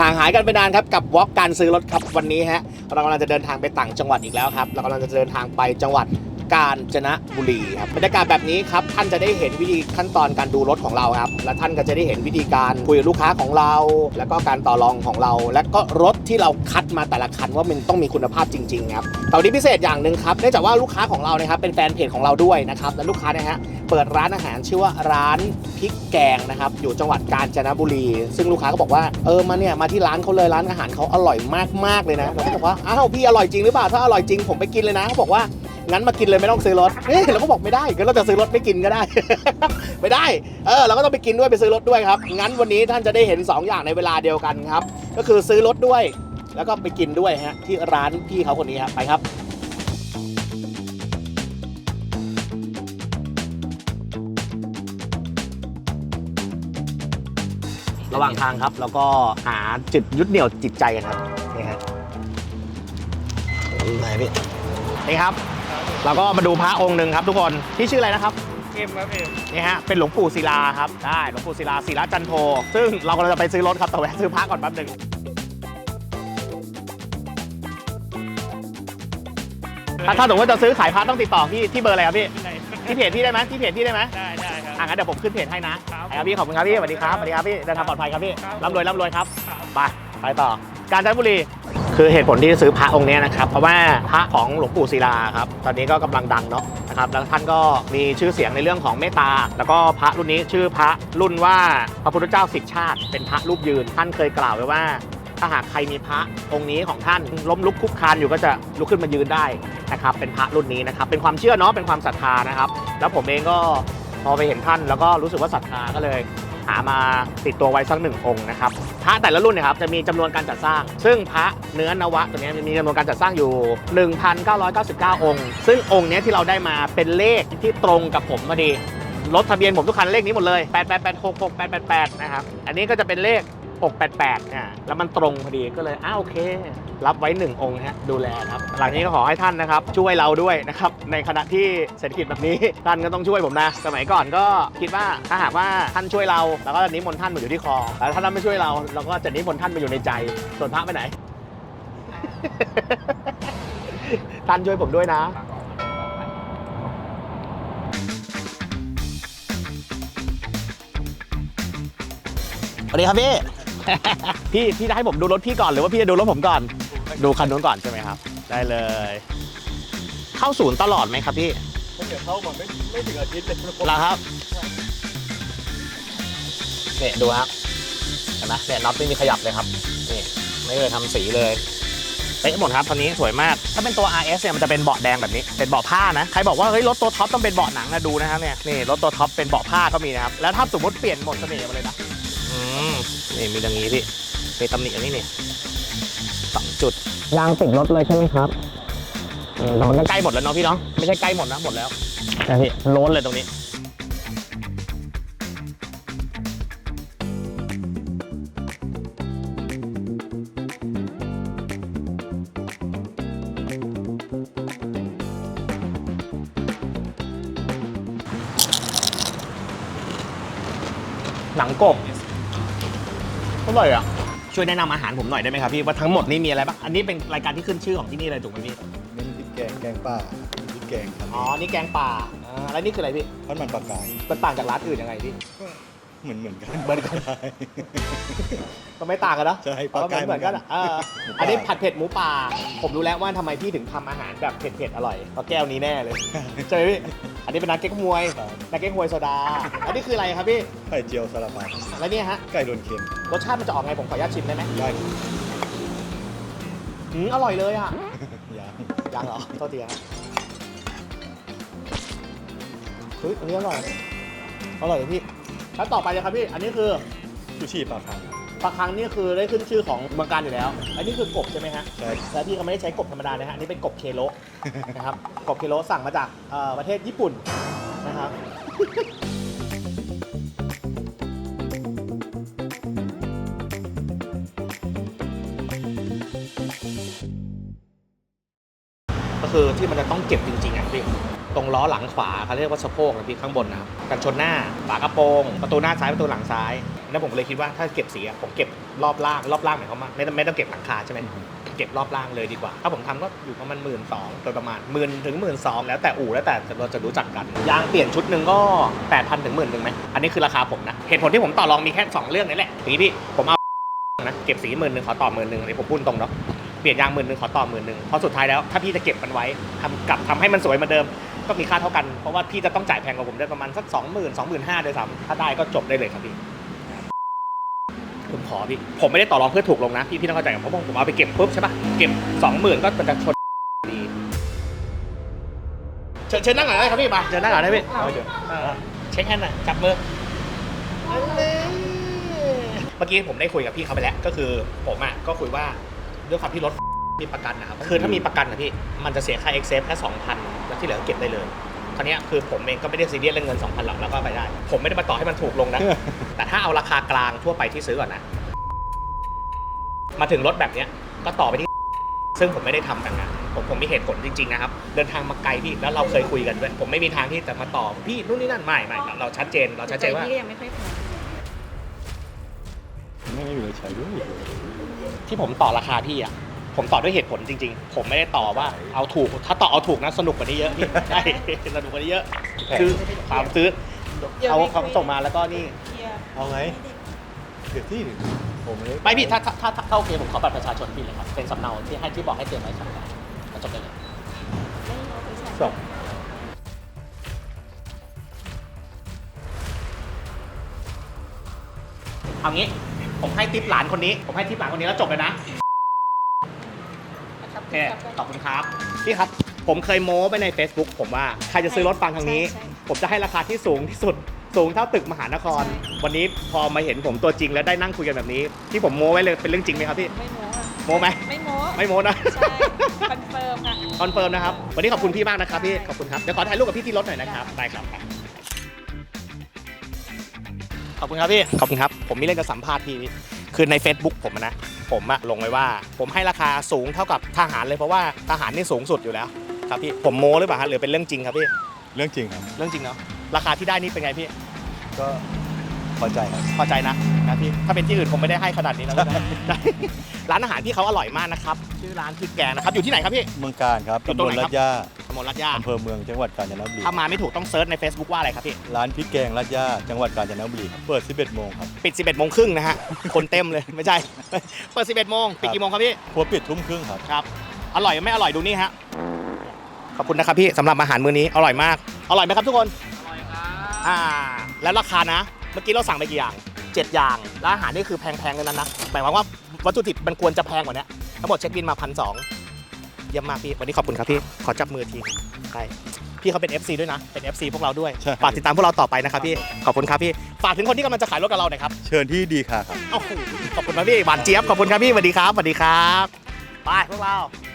ห่างหายกันไปนานครับกับวอล์กการซื้อรถครับวันนี้ฮะเรากำลังจะเดินทางไปต่างจังหวัดอีกแล้วครับเรากำลังจะเดินทางไปจังหวัด กาญจนบุรีครับบรรยากาศแบบนี้ครับท่านจะได้เห็นวิธีขั้นตอนการดูรถของเราครับและท่านก็จะได้เห็นวิธีการคุยกับลูกค้าของเรา แล้วก็การต่อรองของเรา และก็รถที่เราคัดมาแต่ละคันว่ามันต้องมีคุณภาพจริงๆครับแต่วันนี้พิเศษอย่างหนึ่งครับเนื่องจากว่าลูกค้าของเรานะครับเป็นแฟนเพจของเราด้วยนะครับและลูกค้าเนะฮะเปิดร้านอาหารชื่อว่าร้านพริกแกงนะครับอยู่จังหวัดกาญจนบุรี ซึ่งลูกค้าก็บอกว่าเออมาเนี่ยมาที่ร้านเขาเลยร้านอาหารเขาอร่อยมากๆเลยนะเราก็บอกว่าอ้าวพี่อร่อยจริงหรือเปล่าถ้าอร่อยจริงผมไปกินเลยนะเขาบอกว่า งั้นมากินเลยไม่ต้องซื้อรถเฮ้ยเราก็บอกไม่ได้งั้นเราจะซื้อรถไม่กินก็ได้ ไม่ได้ เออเราก็ต้องไปกินด้วยไปซื้อรถด้วยครับ งั้นวันนี้ท่านจะได้เห็นสองอย่างในเวลาเดียวกันครับ ก็คือซื้อรถด้วย แล้วก็ไปกินด้วยฮะที่ร้านพี่เขาคนนี้ครับไปครับระหว่างทางครับ แล้วก็หาจุดยึดเหนี่ยวจิตใจกันครับ นี่ฮะไหนพี่นี่ครับ เราก็มาดูพระองค์หนึ่งครับทุกคนที่ชื่ออะไรนะครับเอ็มครับเอ็มนี่ฮะเป็นหลวงปู่ศิลาครับได้หลวงปู่ศิลาศิลาจันโท ซึ่งเรากำลังจะไปซื้อรถครับแต่แวะซื้อพระก่อนแป๊บหนึงถ้าถ้าสมมติว่าจะซื้อขายพระต้องติดต่อพี่ที่เบอร์อะไรครับพี่ไหนที่เพจพี่ได้ไหมที่เพจพี่ได้ไหมได้ได้ครับอะงั้นเดี๋ยวผมขึ้นเพจให้นะครับครับพี่ขอบคุณครับพี่สวัสดีครับสวัสดีครับพี่เดินทางปลอดภัยครับพี่ครับร่ำรวยร่ำรวยครับครับไปไปต่อกาญจนบุรี คือเหตุผลที่ซื้อพระองค์นี้นะครับ เพราะว่าพระของหลวงปู่ศิลาครับตอนนี้ก็กำลังดังเนาะนะครับแล้วท่านก็มีชื่อเสียงในเรื่องของเมตตา แล้วก็พระรุ่นนี้ชื่อพระรุ่นว่าพระพุทธเจ้าสิทธิชาติ เป็นพระรูปยืน ท่านเคยกล่าวไว้ว่า ถ้าหากใครมีพระองค์นี้ของท่านล้มลุกคลุกคานอยู่ก็จะลุกขึ้นมายืนได้นะครับเป็นพระรุ่นนี้นะครับเป็นความเชื่อเนาะเป็นความศรัทธานะครับ แล้วผมเองก็พอไปเห็นท่านแล้วก็รู้สึกว่าศรัทธาก็เลย หามาติดตัวไว้สักหนึ่งองค์นะครับ ระแต่ละรุ่นเนยครับจะมีจำนวนการจัดสร้าง ซึ่งพระเนื้อนวะตัวเนี้ยมีจำนวนการจัดสร้างอยู่ 1,999 องค์ ซึ่งองค์เนี้ยที่เราได้มาเป็นเลขที่ตรงกับผมพอดี รถทะเบียนผมทุกคันเลขนี้หมดเลย 8886688นะครับ อันนี้ก็จะเป็นเลข 688อ่าแล้วมันตรงพอดีก็เลยอ้าโอเค รับไว้ 1 องค์ฮะดูแลครับ หลังนี้ก็ขอให้ท่านนะครับ ช่วยเราด้วยนะครับ ในขณะที่เศรษฐกิจแบบนี้ ท่านก็ต้องช่วยผมนะ สมัยก่อนก็คิดว่าถ้าหากว่าท่านช่วยเราเราก็จะนิมนต์ท่านมาอยู่ที่คอแต่ถ้าท่านไม่ช่วยเราเราก็จะนิมนต์ท่านมาอยู่ในใจ ส่วนพระไปไหน ท่านช่วยผมด้วยนะสวัสดีครับพี่ พี่พี่จะให้ผมดูรถพี่ก่อนหรือว่าพี่จะดูรถผมก่อน ดูคันนู้นก่อนใช่ไหมครับ ได้เลย เข้าศูนย์ตลอดไหมครับพี่เดี๋ยวเข้ามาไม่ไม่ถึงอาทิตย์เลยเหรอครับเนี่ยดูครับเห็นไหมเนี่ยน็อตไม่มีขยับเลยครับนี่ไม่เคยทำสีเลยเป๊ะหมดครับคันนี้สวยมาก ถ้าเป็นตัว RS เนี่ยมันจะเป็นเบาะแดงแบบนี้ เป็นเบาะผ้านะ ใครบอกว่าเฮ้ยรถตัวท็อปต้องเป็นเบาะหนังนะดูนะครับเนี่ย นี่รถตัวท็อปเป็นเบาะผ้าก็มีนะครับ แล้วถ้าสมมติเปลี่ยนหมดเสน่ห์มาเลยนะ อืมนี่มีตรงนี้พี่มีตำหนิอันนี้นี่สองจุดยางติดรถเลยใช่ไหมครับเออแต่มันก็ใกล้หมดแล้วเนาะพี่เนาะไม่ใช่ใกล้หมดนะหมดแล้วนะพี่โล้นเลยตรงนี้ หนังกบ อร่อยอะ ช่วยแนะนำอาหารผมหน่อยได้ไหมครับพี่ว่าทั้งหมดนี่มีอะไรบ้าง อันนี้เป็นรายการที่ขึ้นชื่อของที่นี่เลยถูกไหมพี่ เน้นพริกแกงแกงป่าพริกแกงครับอ๋อ นี่แกงป่าอ่าแล้วนี่คืออะไรพี่ ทอดมันปลากายมันต่างจากร้านอื่นยังไงพี่เหมือนเหมือนกันเหมือนกัน ใช่ ก็ไม่ต่างกันเนอะใช่อ๋อปลากายเหมือนกันอะเออหมูป่าอันนี้ผัดเผ็ดหมูป่า ผมรู้แล้วว่าทำไมพี่ถึงทำอาหารแบบเผ็ดๆอร่อยเพราะแก้วนี้แน่เลยใช่ไหมพี่อันนี้เป็นนักเก็กมวยครับ นักเก็กมวยโซดา อันนี้คืออะไรครับพี่ไข่เจียวซาลาเปาแล้วเนี่ยฮะไก่โดนเค็มรสชาติมันจะออกไงผมขออนุญาตชิมได้ไหมได้อืมอร่อยเลยอะ ยางยังเหรอโทษทีครับเฮ้ยอันนี้อร่อย อร่อยเลยพี่แล้วต่อไปเลยครับพี่ อันนี้คือ ชูชีปลาคัง ปลาคังนี่คือได้ขึ้นชื่อของเมืองการอยู่แล้ว อันนี้คือกบใช่ไหมฮะใช่ แล้วพี่ก็ไม่ได้ใช้กบธรรมดานะฮะอันนี้เป็นกบเคโลนะครับ กบเคโลสั่งมาจากเอ่อประเทศญี่ปุ่นนะครับ ก็คือที่มันจะต้องเก็บจริงๆอะพี่ตรงล้อหลังขวาเขาเรียกว่าสะโพกนะพี่ข้างบนนะครับกันชนหน้าฝากระโปรง ประตูหน้าซ้ายประตูหลังซ้าย แล้วผมก็เลยคิดว่าถ้าเก็บสีอะผมเก็บรอบล่างรอบล่างหมายความว่าไม่ต้องไม่ต้องเก็บหลังคาใช่ไหมเก็บรอบล่างเลยดีกว่า ถ้าผมทำก็อยู่ประมาณหมื่นสองโดยประมาณหมื่นถึงหมื่นสองแล้วแต่อู่แล้วแต่เราจะรู้จักกัน ยางเปลี่ยนชุดหนึ่งก็แปดพันถึงหมื่นหนึ่งไหมอันนี้คือราคาผมนะ เหตุผลที่ผมต่อรองมีแค่สองเรื่องนี่แหละอย่างนี้พี่ผมเอานะเก็บสีหมื่นหนึ่งขอต่อหมื่นหนึ่งอันนี้ผมพูดตรงเนาะเปลี่ยนยางหมื่นหนึ่งขอต่อหมื่นหนึ่งเพราะสุดท้ายแล้วถ้าพี่จะเก็บมันไว้ทำกลับทำให้มันสวยเหมือนเดิมก็มีค่าเท่ากันเพราะว่าพี่จะต้องจ่ายแพงกว่าผมได้ประมาณสักสองหมื่นสองหมื่นห้าโดยซ้ำถ้าได้ก็จบได้เลยครับพี่ ผมขอพี่ ผมไม่ได้ต่อรองเพื่อถูกลงนะ พี่พี่ต้องเข้าใจกันเพราะว่าผมเอาไปเก็บปุ๊บใช่ปะเก็บสองหมื่นก็มันจะชนดีเชิญเชิญนั่งหน่อยได้ครับพี่มาเชิญนั่งหน่อยได้พี่เอาเชิญเออเช็คแฮนด์หน่อยจับมืออันนี้เมื่อกี้ผมได้คุยกับพี่เขาไปแล้ว ก็คือผมอะก็คุยว่าด้วยความที่รถมีประกันนะครับ คือถ้ามีประกันนะพี่ มันจะเสียค่าเอ็กเซฟแค่2,000แล้วที่เหลือเก็บได้เลย คราวเนี้ยคือผมเองก็ไม่ได้ซีเรียสเรื่องเงิน2,000หรอกแล้วก็ไปได้ ผมไม่ได้มาต่อให้มันถูกลงนะ แต่ถ้าเอาราคากลางทั่วไปที่ซื้อก่อนนะ มาถึงรถแบบเนี้ยก็ต่อไปที่ ซึ่งผมไม่ได้ทำกันนะผมผมมีเหตุผลจริงๆนะครับ เดินทางมาไกลพี่แล้วเราเคยคุยกันด้วยผมไม่มีทางที่จะมาต่อพี่นู่นนี่นั่นไม่ไม่เราชัดเจน เราชัดเจนว่า พี่ก็ยังไม่ค่อยพร้อมไม่ไม่มีอะไรใช้ด้วยที่ผมต่อราคาพี่อะ ผมต่อด้วยเหตุผลจริง ๆ ผมไม่ได้ต่อว่าเอาถูก ถ้าต่อเอาถูกนะสนุกกว่านี้เยอะพี่ใช่ สนุกกว่านี้เยอะคือความซื้อเอาเขาส่งมาแล้วก็นี่ เอาไงเดี๋ยวที่ผมไม่ได้ไม่พี่ถ้าถ้าถ้าถ้าโอเคผมขอบัตรประชาชนพี่เลยครับเป็นสำเนาที่ให้ที่บอกให้เตรียมไว้สำเนาแล้วจบได้เลยสองเอางี้ผมให้ทิปหลานคนนี้ ผมให้ทิปหลานคนนี้แล้วจบเลยนะโอเค ขอบคุณครับพี่ครับ ผมเคยโม้ไปใน Facebook ผมว่าใครจะซื้อรถฟังทางนี้ ใช่ใช่ ผมจะให้ราคาที่สูงที่สุดสูงเท่าตึกมหานคร วันนี้พอมาเห็นผมตัวจริงแล้วได้นั่งคุยกันแบบนี้ ที่ผมโม้ไว้เลยเป็นเรื่องจริงไหมครับพี่ไม่โม้อะโม้ไหมไม่โม้ไม่โม้นะ ใช่ คอนเฟิร์มค่ะ คอนเฟิร์มนะครับ วันนี้ขอบคุณพี่มากนะครับพี่ ขอบคุณครับ เดี๋ยวขอถ่ายรูปกับพี่ที่รถหน่อยนะครับ ได้ครับ ขอบคุณครับพี่ ขอบคุณครับ ผมมีเรื่องจะสัมภาษณ์พี่ คือใน Facebook ผมอะนะ ผมอะลงไว้ว่า ผมให้ราคาสูงเท่ากับทหารเลยเพราะว่าทหารนี่สูงสุดอยู่แล้วครับพี่ผมโม้หรือเปล่าฮะหรือเป็นเรื่องจริงครับพี่เรื่องจริงครับ เรื่องจริงเนาะราคาที่ได้นี่เป็นไงพี่ก็พอใจครับ พอใจนะนะพี่ถ้าเป็นที่อื่นผมไม่ได้ให้ขนาดนี้นะพี่นะร้านอาหารที่เขาอร่อยมากนะครับชื่อร้านพริกแกงนะครับอยู่ที่ไหนครับพี่ เมืองการครับอยู่ตำตรบงลไหนครัลาบ ดย่า ถนนลาดย่าอำเภอเมืองจังหวัดกาญจนบุรีถ้ามาไม่ถูกต้องเซิร์ชใน Facebook ว่าอะไรครับพี่ ร้านพริกแกงลาดย่าจังหวัดกาญจนบุรีครับเปิด 11 โมงครับปิด 11โมงครึ่งนะฮะ คนเต็มเลยไม่ใช่ เปิด 11โมงปิดกี่โมงครับพี่ ครัวปิดทุ่มครึ่งครับ ครับ อร่อยไม่อร่อยดูนี่ฮะ ขอบคุณนะครับพี่สำหรับอาหารมื้อนี้อร่อยมาก อร่อยไหมครับทุกคน อร่อยครับ อ่า แล้วราคานะ เมื่อกี้เราสั่งไปกี่อย่าง7อย่าง แล้วอาหารนี่คือแพงๆเลยนั้นนะ หมายความว่าวัตถุดิบมันควรจะแพงกว่านี้ทั้งหมดเช็คบินมาพันสอง เยี่ยมมากพี่ วันนี้ขอบคุณครับพี่ ขอจับมือทีใช่พี่เขาเป็น FC ด้วยนะ เป็น FC พวกเราด้วย ใช่ ฝากติดตามพวกเราต่อไปนะครับพี่ ขอบคุณครับพี่ ฝากถึงคนที่กำลังจะขายรถกับเราหน่อยครับ เชิญที่ดีค่ะครับ โอ้โหขอบคุณครับพี่หวานเจี๊ยบ ขอบคุณครับพี่สวัสดีครับสวัสดีครับ ไปพวกเราค